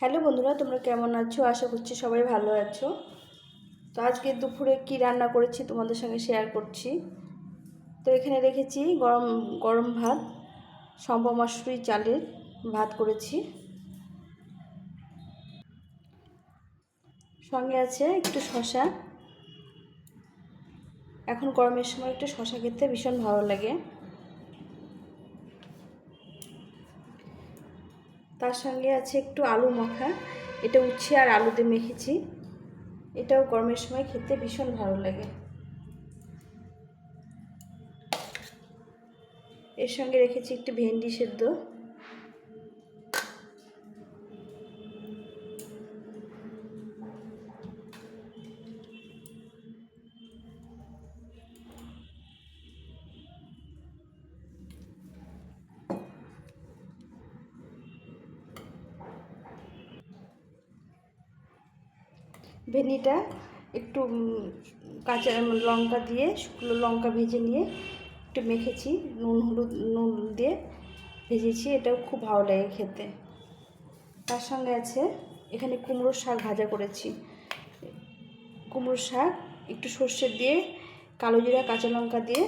Hello বন্ধুরা, তোমরা কেমন আছো? আশা করছি সবাই ভালো আছো। তো আজকে দুপুরে কি রান্না করেছি তোমাদের সঙ্গে শেয়ার করছি। তো এখানে রেখেছি গরম গরম ভাত সম্ভব মাসুরি চালের ভাত করেছি। সঙ্গে আছে একটু শশা এখন গরমের সময় একটু শশা খেতে ভীষণ ভালো লাগে। তার সঙ্গে আছে একটু আলু মাখা। এটা উচ্ছে আর আলু দিয়ে মেখেছি। এটাও গরমের সময় খেতে ভীষণ ভালো লাগে। এর সঙ্গে রেখেছি একটু ভেন্ডি সেদ্ধ। ভেন্ডিটা একটু কাঁচা লঙ্কা দিয়ে, শুকনো লঙ্কা ভেজে নিয়ে একটু মেখেছি, নুন, হলুদ, নুন দিয়ে ভেজেছি, এটাও খুব ভালো লাগে খেতে। তার সঙ্গে আছে, এখানে কুমড়োর শাক ভাজা করেছি। কুমড়োর শাক, একটু সর্ষে দিয়ে, কালো জিরা, কাঁচা লঙ্কা দিয়ে,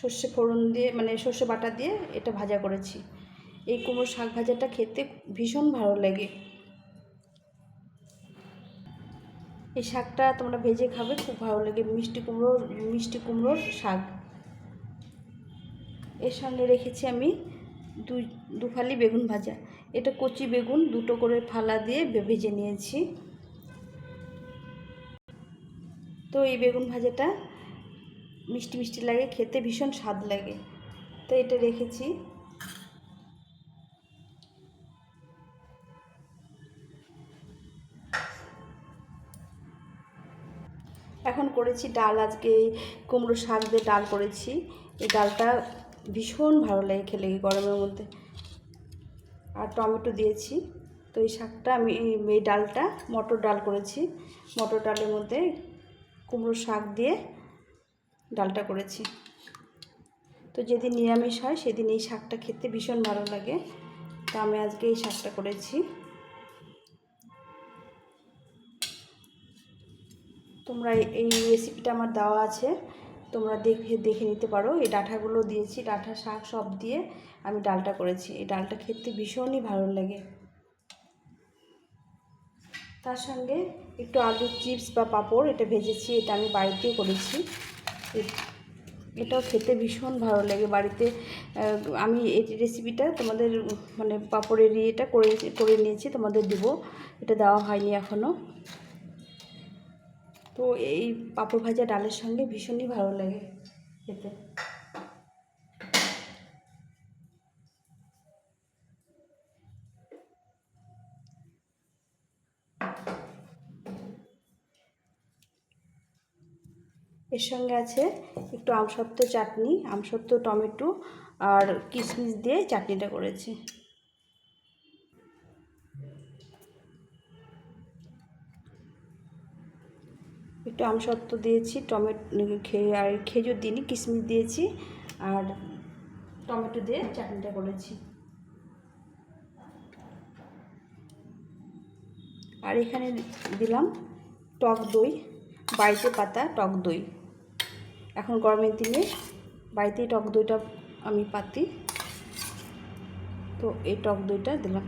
সর্ষে ফোড়ন দিয়ে মানে সর্ষে বাটা দিয়ে এটা ভাজা করেছি। এই কুমড়ো শাক ভাজাটা খেতে ভীষণ ভালো লাগে। এই শাকটা তোমরা ভেজে খাবে, খুব ভালো লাগে। মিষ্টি কুমড়োর মিষ্টি কুমড়োর শাক। এর সঙ্গে রেখেছি আমি দুই দু ফালি বেগুন ভাজা। এটা কচি বেগুন, দুটো করে ফালা দিয়ে ভেজে নিয়েছি। তো এই বেগুন ভাজাটা মিষ্টি মিষ্টি লাগে, খেতে ভীষণ স্বাদ লাগে। তো এটা রেখেছি। এখন করেছি ডাল আজকে কুমড়ো শাক দিয়ে ডাল করেছি। এই ডালটা ভীষণ ভালো লাগে খেলে গরমের মধ্যে। আর টমেটো দিয়েছি। তো এই শাকটা আমি এই- ডালটা মটর ডাল করেছি। মটর ডালের মধ্যে কুমড়ো শাক দিয়ে ডালটা করেছি। তো যেদিন নিরামিষ হয় সেদিন এই শাকটা খেতে ভীষণ ভালো লাগে। তো আমি আজকে এই শাকটা করেছি। তোমরা এই- রেসিপিটা আমার দেওয়া আছে। তোমরা দেখে দেখে নিতে পারো। এই ডাঁটাগুলো দিয়েছি, ডাঁটা, শাক সব দিয়ে আমি ডালটা করেছি। এই ডালটা খেতে ভীষণই ভালো লাগে। তার সঙ্গে একটু আলুর চিপস বা পাঁপড়, এটা ভেজেছি, এটা আমি বাড়িতেই করেছি। এটাও খেতে ভীষণ ভালো লাগে বাড়িতে। আমি এই রেসিপিটা তোমাদের মানে পাঁপড়ের ইয়েটা করে করে নিয়েছি, তোমাদের দেবো। এটা দেওয়া হয়নি এখনও তো এই পাঁপড় ভাজা ডালের সঙ্গে ভীষণই ভালো লাগে খেতে। এর সঙ্গে আছে একটু আমসত্ত্ব চাটনি, আমসত্ত্ব, টমেটো আর কিশমিশ দিয়ে চাটনিটা করেছি। একটু আমসত্ত্ব দিয়েছি, টমেটো আর খেজুর দিইনি, কিশমিশ দিয়েছি, আর টমেটো দিয়ে চাটনিটা করেছি। আর এখানে দিলাম টক দই, বাড়িতে পাতা, টক দই। এখন গরমের দিনে বাড়িতেই টক দইটা আমি পাতি। তো এই টক দইটা দিলাম।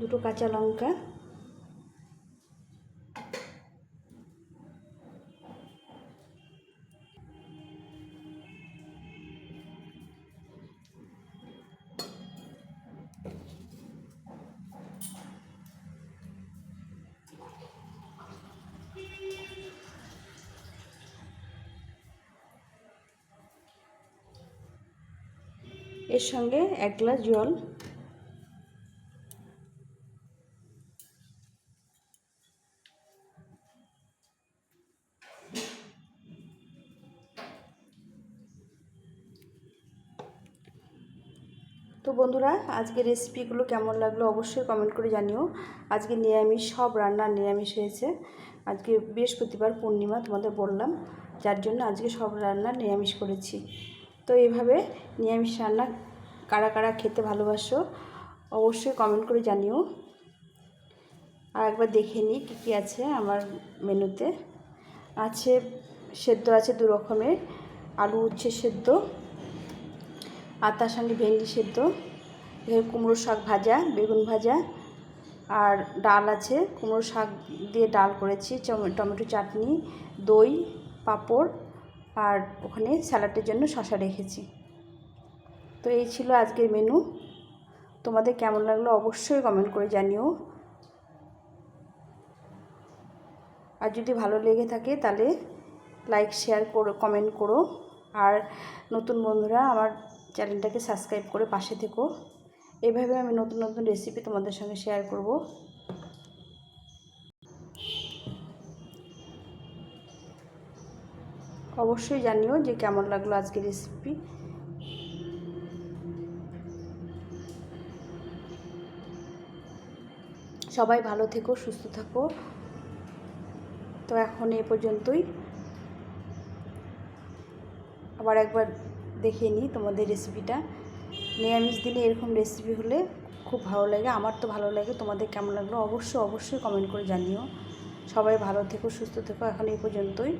দুটো কাঁচা লঙ্কা। এর সঙ্গে এক গ্লাস জল বন্ধুরা আজকে রেসিপিগুলো কেমন লাগল অবশ্যই কমেন্ট করে জানিও। আজকে নিরামিষ, সব রান্না নিরামিষ হয়েছে। আজকে বৃহস্পতিবার, পূর্ণিমা, তোমাদের বললাম। যার জন্য আজকে সব রান্না নিরামিষ করেছি। তো এইভাবে নিরামিষ রান্না কারা কারা খেতে ভালোবাসো, অবশ্যই কমেন্ট করে জানিও। আর একবার দেখে নিই কী কী আছে আমার মেনুতে। আছে, সেদ্ধ আছে দু রকমের আলু উচ্ছে সেদ্ধ। আর তার সঙ্গে ভেন্ডি সেদ্ধ, এখানে কুমড়ো শাক ভাজা, বেগুন ভাজা, আর ডাল আছে। কুমড়ো শাক দিয়ে ডাল করেছি টমেটো চাটনি, দই, পাঁপড়, আর ওখানে স্যালাডের জন্য শশা রেখেছি। তো এই ছিল আজকের মেনু তোমাদের কেমন লাগল অবশ্যই কমেন্ট করে জানিও। আর যদি ভালো লেগে থাকে তাহলে লাইক শেয়ার করো কমেন্ট করো। আর নতুন বন্ধুরা, আমার চ্যানেলটাকে সাবস্ক্রাইব করে পাশে থেকো। এভাবে আমি নতুন নতুন রেসিপি তোমাদের সঙ্গে শেয়ার করব। অবশ্যই জানিও যে কেমন লাগল আজকের রেসিপি সবাই ভালো থেকো, সুস্থ থাকো। তো এখন এ পর্যন্তই। আবার একবার দেখে নিই তোমাদের রেসিপিটা নিরামিষ দিলে এরকম রেসিপি হলে খুব ভালো লাগে, আমার তো ভালো লাগে। তোমাদের কেমন লাগল? অবশ্যই অবশ্যই কমেন্ট করে জানিও। সবাই ভালো থেকো, সুস্থ থেকো, এখন এই পর্যন্তই।